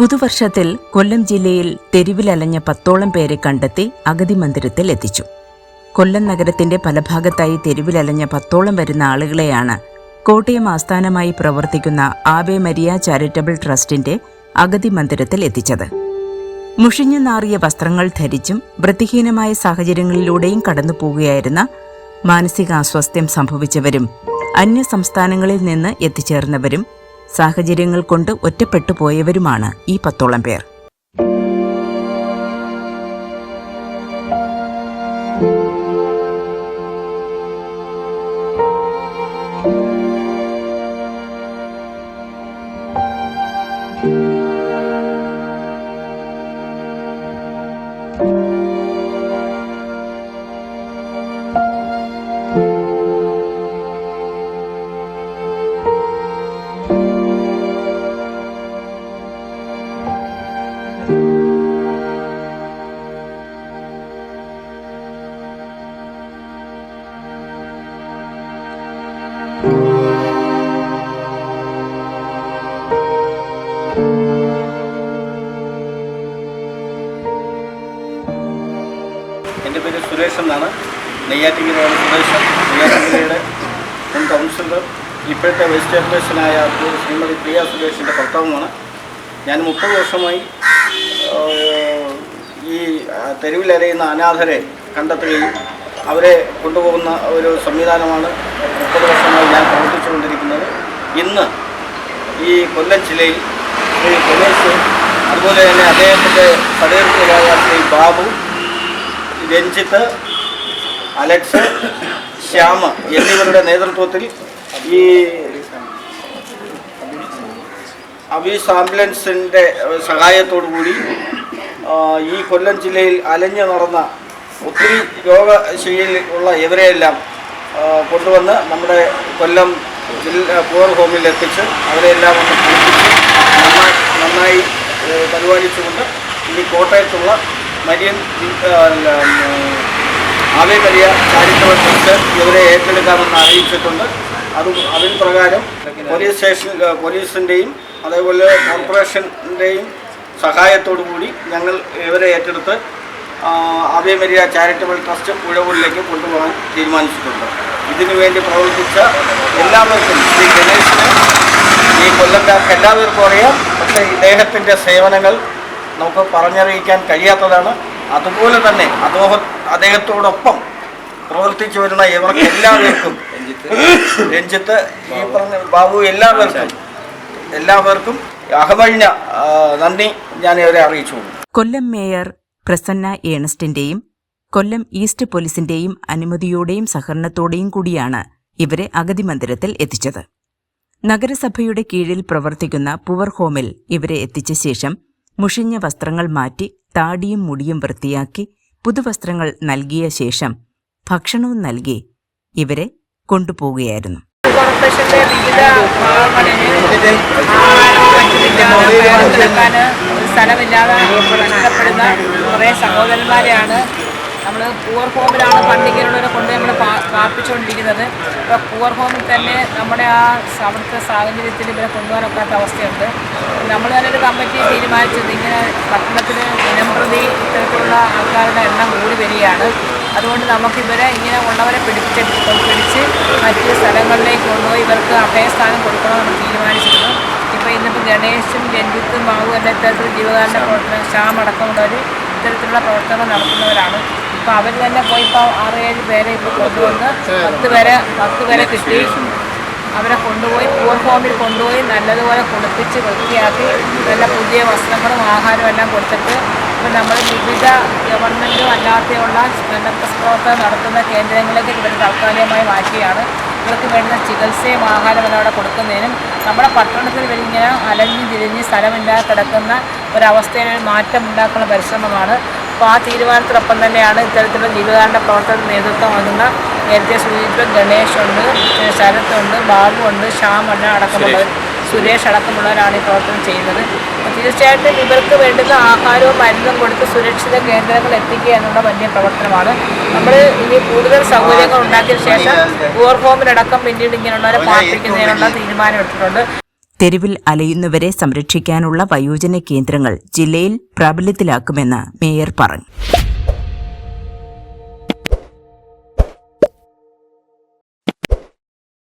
പുതുവർഷത്തിൽ കൊല്ലം ജില്ലയിൽ തെരുവിലലഞ്ഞ പത്തോളം പേരെ കണ്ടെത്തി അഗതി മന്ദിരത്തിൽ എത്തിച്ചു. കൊല്ലം നഗരത്തിന്റെ പല ഭാഗത്തായി തെരുവിലലഞ്ഞ പത്തോളം വരുന്ന ആളുകളെയാണ് കോട്ടയം ആസ്ഥാനമായി പ്രവർത്തിക്കുന്ന ആബേ മരിയ ചാരിറ്റബിൾ ട്രസ്റ്റിന്റെ അഗതി മന്ദിരത്തിൽ എത്തിച്ചത്. മുഷിഞ്ഞു നാറിയ വസ്ത്രങ്ങൾ ധരിച്ചും വൃത്തിഹീനമായ സാഹചര്യങ്ങളിലൂടെയും കടന്നു പോകുകയായിരുന്ന മാനസികാസ്വാസ്ഥ്യം സംഭവിച്ചവരും അന്യ സംസ്ഥാനങ്ങളിൽ നിന്ന് എത്തിച്ചേർന്നവരും സാഹചര്യങ്ങൾ കൊണ്ട് ഒറ്റപ്പെട്ടു പോയവരുമാണ് ഈ പത്തോളം പേർ. എന്റെ പേര് സുരേഷ് എന്നാണ്. നെയ്യാറ്റിങ്കരയാണ് സുരേഷ്. നെയ്യാറ്റിങ്കരയുടെ മുൻ കൗൺസിലർ ഇപ്പോഴത്തെ വൈസ് ചെയർപേഴ്സണായ ശ്രീമതി പ്രിയ സുരേഷിന്റെ ഭർത്താവുമാണ്. ഞാൻ മുപ്പത് വർഷമായി ഈ തെരുവിലരയുന്ന അനാഥരെ കണ്ടെത്തുകയും അവരെ കൊണ്ടുപോകുന്ന ഒരു സംവിധാനമാണ് മുപ്പത് വർഷമായി ഞാൻ പ്രവർത്തിച്ചുകൊണ്ടിരിക്കുന്നത്. ഇന്ന് ഈ കൊല്ലം ജില്ലയിൽ ശ്രീ ഗണേഷ് അതുപോലെ തന്നെ അദ്ദേഹത്തിന്റെ സഹകരണത്തിലായ ശ്രീ ബാബു രഞ്ജിത്ത് അലക്സ് ശ്യാമ എന്നിവരുടെ നേതൃത്വത്തിൽ ഈ അബീസ് ആംബുലൻസിന്റെ സഹായത്തോടു കൂടി ഈ കൊല്ലം ജില്ലയിൽ അലഞ്ഞു നടന്ന ഒത്തിരി രോഗശൈലിയിൽ ഉള്ള ഇവരെയെല്ലാം കൊണ്ടുവന്ന് നമ്മുടെ കൊല്ലം ജില്ല പൂർ ഹോമിൽ എത്തിച്ച് അവരെല്ലാം ഒന്ന് നന്നായി പരിപാലിച്ചുകൊണ്ട് ഇനി കോട്ടയത്തുള്ള മരിയൻ ആ, അല്ല, ഉം, ആവേ വലിയ ചാരിറ്റബിൾ ട്രസ്റ്റ് ഇവരെ ഏറ്റെടുക്കാമെന്ന് അറിയിച്ചിട്ടുണ്ട്. അതും അതിൻ പ്രകാരം പോലീസ് സ്റ്റേഷൻ പോലീസിന്റെയും അതേപോലെ കോർപ്പറേഷന്റെയും സഹായത്തോടു കൂടി ഞങ്ങൾ ഇവരെ ഏറ്റെടുത്ത് ആവേ ചാരിറ്റബിൾ ട്രസ്റ്റ് ഉഴവൂരിലേക്ക് കൊണ്ടുപോകാൻ തീരുമാനിച്ചിട്ടുണ്ട്. ഇതിനു വേണ്ടി പ്രവർത്തിച്ച എല്ലാവർക്കും ശ്രീ ഗണേശന് ഈ കൊല്ലക്കാർക്ക് എല്ലാവർക്കും അറിയാം. പക്ഷേ ഇദ്ദേഹത്തിന്റെ സേവനങ്ങൾ നമുക്ക് പറഞ്ഞറിയിക്കാൻ കഴിയാത്തതാണ്. അതുപോലെ തന്നെ അദ്ദേഹ അദ്ദേഹത്തോടൊപ്പം പ്രവർത്തിച്ചു വരുന്ന ഇവർക്ക് എല്ലാവർക്കും രഞ്ജിത്ത് ഈ പറഞ്ഞ ബാബു എല്ലാവർക്കും എല്ലാവർക്കും അകമഴിഞ്ഞ നന്ദി. ഞാൻ ഇവരെ അറിയിച്ചു കൊല്ലം മേയർ പ്രസന്ന ഏണസ്റ്റിന്റെയും കൊല്ലം ഈസ്റ്റ് പോലീസിന്റെയും അനുമതിയോടെയും സഹകരണത്തോടെയും കൂടിയാണ് ഇവരെ അഗതി മന്ദിരത്തിൽ എത്തിച്ചത് നഗരസഭയുടെ കീഴിൽ പ്രവർത്തിക്കുന്ന പുവർ ഹോമിൽ ഇവരെ എത്തിച്ച ശേഷം മുഷിഞ്ഞ വസ്ത്രങ്ങൾ മാറ്റി താടിയും മുടിയും വൃത്തിയാക്കി പുതുവസ്ത്രങ്ങൾ നൽകിയ ശേഷം ഭക്ഷണവും നൽകി ഇവരെ കൊണ്ടുപോവുകയായിരുന്നു ഭാഗങ്ങളിൽ സ്ഥലമില്ലാതെ നഷ്ടപ്പെടുന്ന കുറേ സഹോദരന്മാരെയാണ് നമ്മൾ പൂവർ ഹോമിലാണ് പണ്ടിങ്ങനെയുള്ളവരെ കൊണ്ട് നമ്മൾ പ്രാപിച്ചുകൊണ്ടിരിക്കുന്നത് ഇപ്പോൾ പൂവർ ഹോമിൽ തന്നെ നമ്മുടെ ആ അവിടുത്തെ സാഹചര്യത്തിൽ ഇവരെ കൊണ്ടുപോകാനൊക്കാത്ത അവസ്ഥയുണ്ട്. നമ്മൾ തന്നെ കമ്മിറ്റി തീരുമാനിച്ചത് ഇങ്ങനെ പട്ടണത്തിൽ ദിനംപ്രതി ഇത്തരത്തിലുള്ള ആൾക്കാരുടെ എണ്ണം കൂടി വരികയാണ്. അതുകൊണ്ട് നമുക്കിവരെ ഇങ്ങനെ ഉള്ളവരെ പിടിപ്പിച്ചെടുത്ത് പിടിച്ച് മറ്റ് സ്ഥലങ്ങളിലേക്ക് കൊണ്ടുപോയി ഇവർക്ക് അഭയസ്ഥാനം കൊടുക്കണമെന്ന് ഇപ്പോൾ ഇന്നിപ്പോൾ ഗണേശും രഞ്ജിത്തും മാവും എല്ലാം ഇത്തരത്തിൽ ജീവകാരണ പ്രവർത്തനം ശ്യാം അടക്കമുള്ളവർ ഇത്തരത്തിലുള്ള പ്രവർത്തനങ്ങൾ നടത്തുന്നവരാണ്. ഇപ്പോൾ അവർ തന്നെ പോയി ഇപ്പോൾ ആറ് ഏഴ് പേരെ ഇപ്പോൾ കൊണ്ടുവന്ന് പത്ത് പേരെ പത്ത് പേരെ കിട്ടി. അവരെ കൊണ്ടുപോയി പൂർ ഫോമിൽ കൊണ്ടുപോയി നല്ലതുപോലെ കുളിപ്പിച്ച് വൃത്തിയാക്കി നല്ല പുതിയ വസ്ത്രങ്ങളും ആഹാരവും എല്ലാം കൊടുത്തിട്ട് ഇപ്പം നമ്മൾ വിവിധ ഗവൺമെന്റും അല്ലാതെയുള്ള പ്രവർത്തനം നടത്തുന്ന കേന്ദ്രങ്ങളിലേക്ക് ഇവർ താൽക്കാലികമായി മാറ്റുകയാണ് ഇവർക്ക് വേണ്ടുന്ന ചികിത്സയും ആഹാരമെല്ലാം അവിടെ കൊടുക്കുന്നതിനും നമ്മുടെ പട്ടണത്തിൽ ഇങ്ങനെ അലഞ്ഞു തിരിഞ്ഞ് സ്ഥലമില്ലാതെ കിടക്കുന്ന ഒരവസ്ഥയിൽ ഒരു മാറ്റം ഉണ്ടാക്കുന്ന പരിശ്രമമാണ്. അപ്പോൾ ആ തീരുമാനത്തിനൊപ്പം തന്നെയാണ് ഇത്തരത്തിലുള്ള ജീവകാരുണ്യ പ്രവർത്തനത്തിന് നേതൃത്വം നൽകുന്ന നേരത്തെ സൂചിപ്പിച്ച ഗണേഷുണ്ട് ശരത്തുണ്ട് ബാബുണ്ട് ശ്യാമുണ്ട് അടക്കമുള്ളവർ സുരേഷ് അടക്കമുള്ളവരാണ് ഈ പ്രവർത്തനം ചെയ്യുന്നത്. തീർച്ചയായിട്ടും ഇവർക്ക് വേണ്ടുന്ന ആഹാരവും മരുന്നും കൊടുത്ത് സുരക്ഷിത കേന്ദ്രങ്ങൾ എത്തിക്കുക എന്നുള്ള വലിയ പ്രവർത്തനമാണ്. നമ്മൾ ഇനി കൂടുതൽ സൗകര്യങ്ങൾ ഉണ്ടാക്കിയ ശേഷം ഓവർ ഹോമിലടക്കം പിന്നീട് ഇങ്ങനെയുള്ളവരെ പാർപ്പിക്കുന്നതിനുള്ള തീരുമാനം എടുത്തിട്ടുണ്ട്. തെരുവിൽ അലയുന്നവരെ സംരക്ഷിക്കാനുള്ള വയോജന കേന്ദ്രങ്ങൾ ജില്ലയിൽ പ്രാബല്യത്തിലാക്കുമെന്ന് മേയർ പറഞ്ഞു.